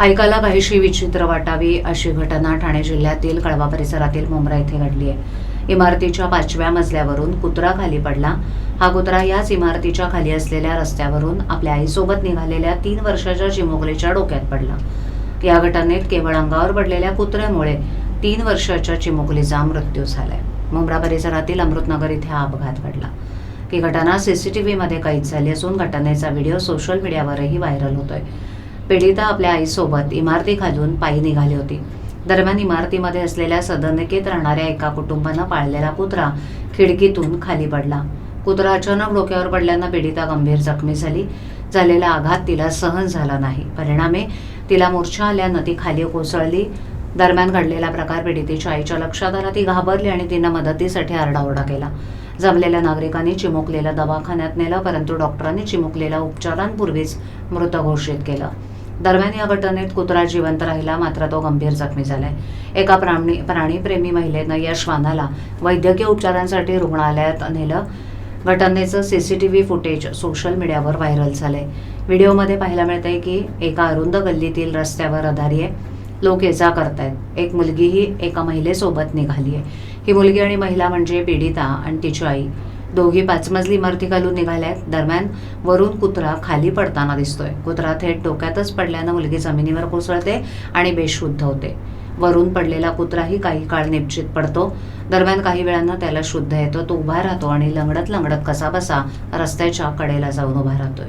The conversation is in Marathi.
ऐकायला काहीशी विचित्र वाटावी अशी घटना ठाणे जिल्ह्यातील कळवा परिसरातील मुंब्रा येथे घडली आहे. इमारतीच्या पाचव्या मजल्यावरून कुत्रा खाली पडला. हा कुत्रा याच इमारतीच्या खाली असलेल्या रस्त्यावरून आपल्या आईसोबत निघालेल्या तीन वर्षाच्या चिमुकलीच्या डोक्यात पडला. या घटनेत केवळ अंगावर पडलेल्या कुत्र्यामुळे तीन वर्षाच्या चिमुकलीचा मृत्यू झालाय. मुंब्रा परिसरातील अमृतनगर इथे हा अपघात घडला. ही घटना सीसीटीव्हीमध्ये कैद झाली असून घटनेचा व्हिडिओ सोशल मीडियावरही व्हायरल होतोय. पीडिता आपल्या आईसोबत इमारतीखालून पायी निघाली होती. दरम्यान इमारतीमध्ये असलेल्या सदनिकेत राहणाऱ्या एका कुटुंबानं पाळलेला कुत्रा खिडकीतून खाली पडला. कुत्रा अचानक डोक्यावर पडल्यानं पीडिता गंभीर जखमी झाली. झालेला आघात तिला सहन झाला नाही. परिणामे तिला मूर्छा आल्यानं ती खाली कोसळली. दरम्यान घडलेला प्रकार पीडितेच्या आईच्या लक्षात आला. ती घाबरली आणि तिनं मदतीसाठी आरडाओरडा केला. जमलेल्या नागरिकांनी चिमुकलेला दवाखान्यात नेलं परंतु डॉक्टरांनी चिमुकलेला उपचारांपूर्वीच मृत घोषित केलं. दरम्यान या घटनेत कुत्रा जिवंत राहिला मात्र तो गंभीर जखमी झालाय. एका प्राणी प्राणीप्रेमी महिलेनं या श्वानाला वैद्यकीय उपचारांसाठी रुग्णालयात नेलं. घटनेचं C C T V footage social मीडियावर व्हायरल झालंय. व्हिडिओमध्ये पाहायला मिळतंय की एका अरुंद गल्लीतील रस्त्यावर आधारी आहे. लोक ये जा करतायत. एक मुलगीही एका महिलेसोबत निघाली आहे ही मुलगी आणि महिला म्हणजे पीडिता आणि तिची आई. दोघी पाच मजली इमारती घालून निघाल्या आहेत दरम्यान वरून कुत्रा खाली पडताना दिसतोय. कुत्रा थेट डोक्यातच पडल्यानं मुलगी जमिनीवर कोसळते आणि बेशुद्ध होते. वरून पडलेला कुत्राही काही काळ निश्चित पडतो. दरम्यान काही वेळानं त्याला शुद्ध येतो. तो उभा राहतो आणि लंगडत लंगडत कसा बसा रस्त्याच्या कडेला जाऊन उभा राहतोय.